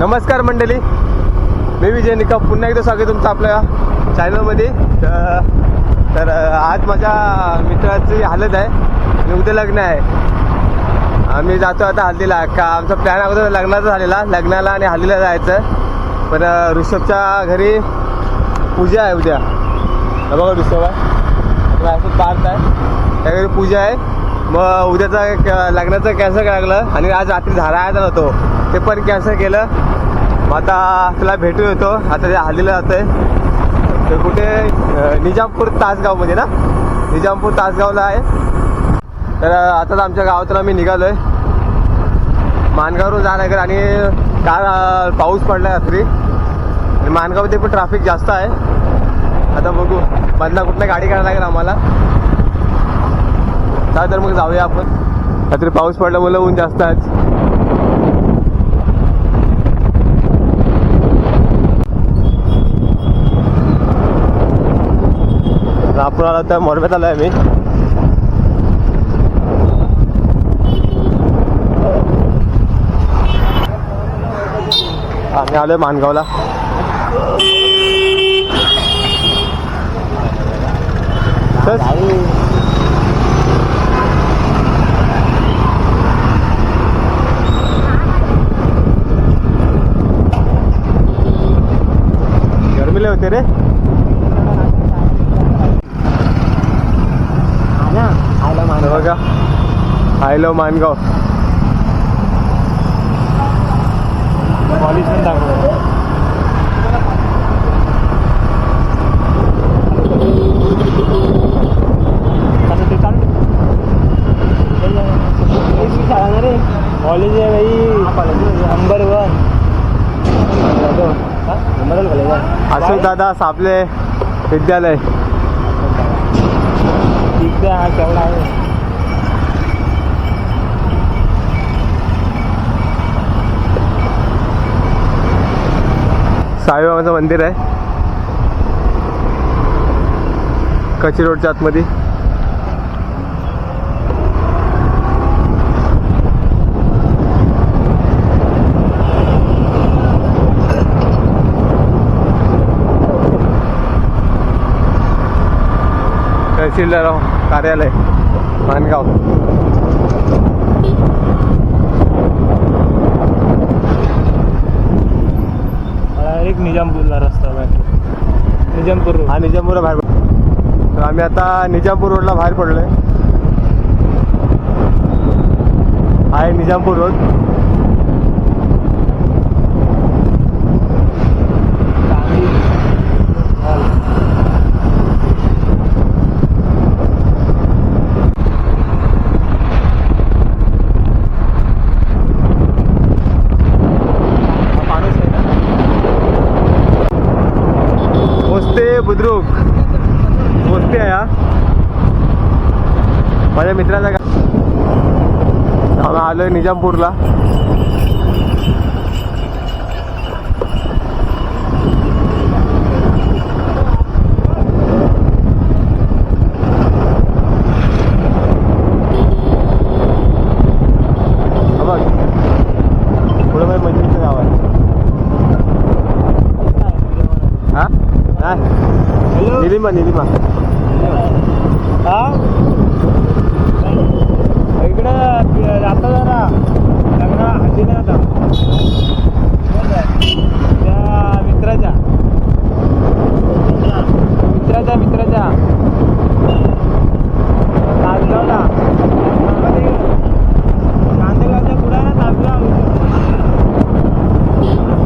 नमस्कार मंडळी. मी विजय निका पुन्हा एकदा स्वागत तुमचं आपल्या चॅनलमध्ये तर तर आज माझ्या मित्राची हालत आहे. आणि उद्या लग्न आहे. आम्ही जातो आता हल्दीला. का आमचा प्लॅन अगोदर लग्नाचा झालेला. लग्नाला आणि हल्दीला जायचं. पण ऋषभच्या घरी पूजा आहे उद्या. बघा ऋषभ. आहे असं पार्थ आहे. त्या घरी पूजा आहे. मग उद्याचा लग्नाचं कॅन्सल करायला लागलं आणि आज रात्री धारायचा नव्हतो. ते पण कॅन्सल केलं. मग आता तुला भेटून येतो. आता ते हालीला जातं आहे ते कुठे? निजामपूर तासगावमध्ये ना? निजामपूर तासगावला आहे. तर आताच आमच्या गावातून आम्ही निघालोय. मानगाववरून जाणार आणि काल पाऊस पडला रात्री. आणि मानगावमध्ये पण ट्रॅफिक जास्त आहे. आता बघू. मधला कुठल्या गाडी काढायला लागेल आम्हाला. चला तर मग जाऊया आपण. रात्री पाऊस पडला मुलं ऊन जास्त आज. आपण आलो तर मोरब्यात आलोय मी आम्ही आलोय मानगावला. तर गरमीले होते रे. हे बघा आयलो मानगाव. दादा सापले. विद्यालय. केवढा आहे? साईबाबाचं मंदिर आहे. कची रोडच्या आतमध्ये. तहसीलदार कार्यालय मानगाव डायरेक्ट निजामपूरला रस्ता बाहेर निजामपूर रोड. हा निजामपूरला बाहेर पडलो तर आम्ही आता निजामपूर रोडला बाहेर पडलोय. हा आहे निजामपूर रोड हा माणूस आहे ना पोचते बुद्रुक. मोजते आहे हा. माझ्या मित्राचा आलोय निजामपूरला हा बघ पुढं माझ्या मैत्रिणीचं गाव आहे हा नाही निलिमा निलिमा हा? इकडं जाता जरा. लग्न हल्दीला आता. त्या मित्राच्या. मित्राच्या मित्राच्या. तासगावला नांदेगावच्या पुढे ना तासगाव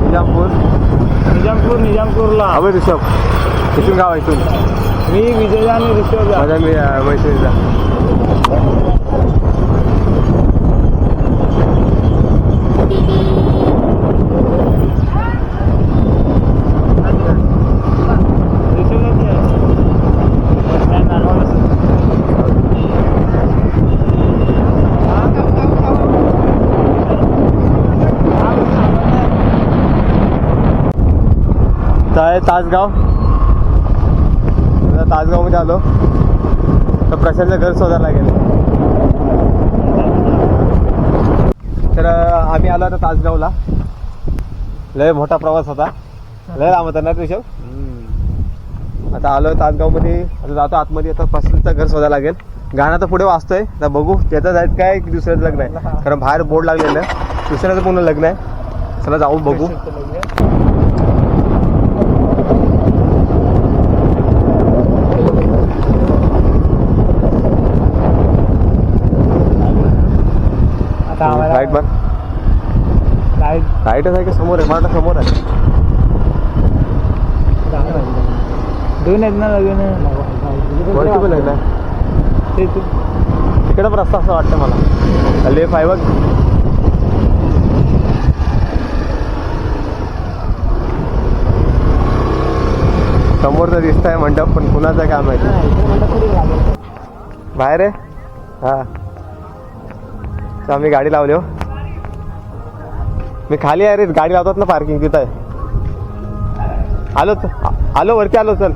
निजामपूर. निजामपूर निजामपूरला. हवं ऋषभ इथून गाव आहे इथून. मी विजय आणि ऋषभ. माझ्या मी आहे तासगाव? तासगावमध्ये आलो. तर प्रशांतचं घर शोधायला लागेल. तर आम्ही आलो आता तासगावला. लय मोठा प्रवास होता. लय लांब होता ना ऋषभ आता आलोय तासगावमध्ये आता जातो आतमध्ये. आता पसंतचं घर शोधायला लागेल. गाणं तर पुढे वाचतोय. आता बघू. त्याचं जायचं काय? दुसऱ्याचं लग्न आहे. कारण बाहेर बोर्ड लागलेलं आहे. दुसऱ्याचं पूर्ण लग्न आहे. चला जाऊन बघू. राईट बघ लाइट राईटच आहे का समोर आहे? मला समोर आहे. दोन आहेत ना पण लग्न आहे तू तिकडे पण रस्ता असं वाटतं मला. लेफ आहे बघ समोर तर दिसत आहे मंडप पण कुणाचं काय माहिती? बाहेर आहे? हा. तर आम्ही गाडी लावली हो. मी खाली आहे रे गाडी लावतात ना पार्किंग तिथं. आहे आलो आलो वरती आलो चल.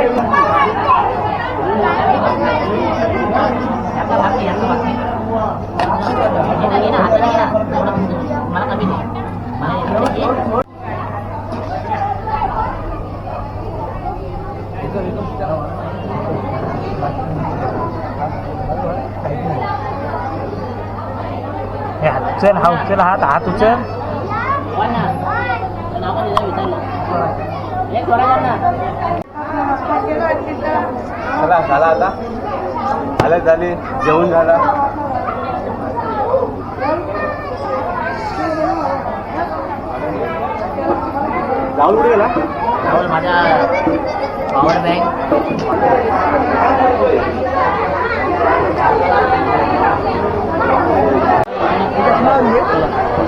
Ya, cen hau cen lah, tak tu cen. Mana? Kenapa dia minta? Lihat orang mana? झाला झाला आता. झालं झाली. जेवण झाला. राहुल कुठे गेला? राहुल माझा पॉवर बँक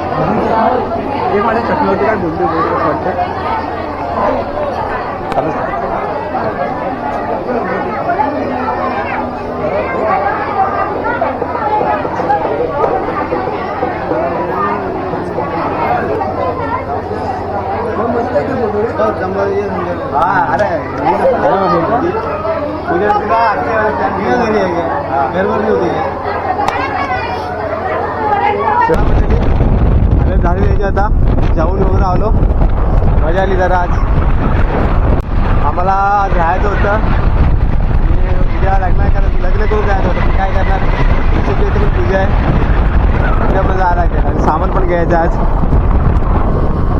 हे माझ्या चटणीवरती काय बोलतो वाटतं हा अरे उद्या तुला घरी आहे घरवर होती अरे झाली त्याची आता जाऊन वगैरे आलो मजा आली जरा आज आम्हाला राहायचं होतं उद्या लग्न करायचं लग्न करून जायचं होतं काय करणार तुमची पूजा आहे उद्या पण जायला लागेल सामान पण घ्यायचं आहे आज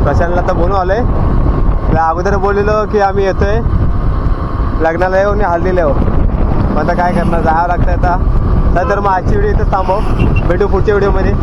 प्रशांतला आता बोलून आलोय अगोदर बोललेलो की आम्ही येतोय. लग्नाला येऊ आणि हल्दीला येऊ. मग आता काय करणार? जावं लागतं आता. तर मग आजची व्हिडिओ इथं थांबव. भेटू पुढच्या व्हिडिओमध्ये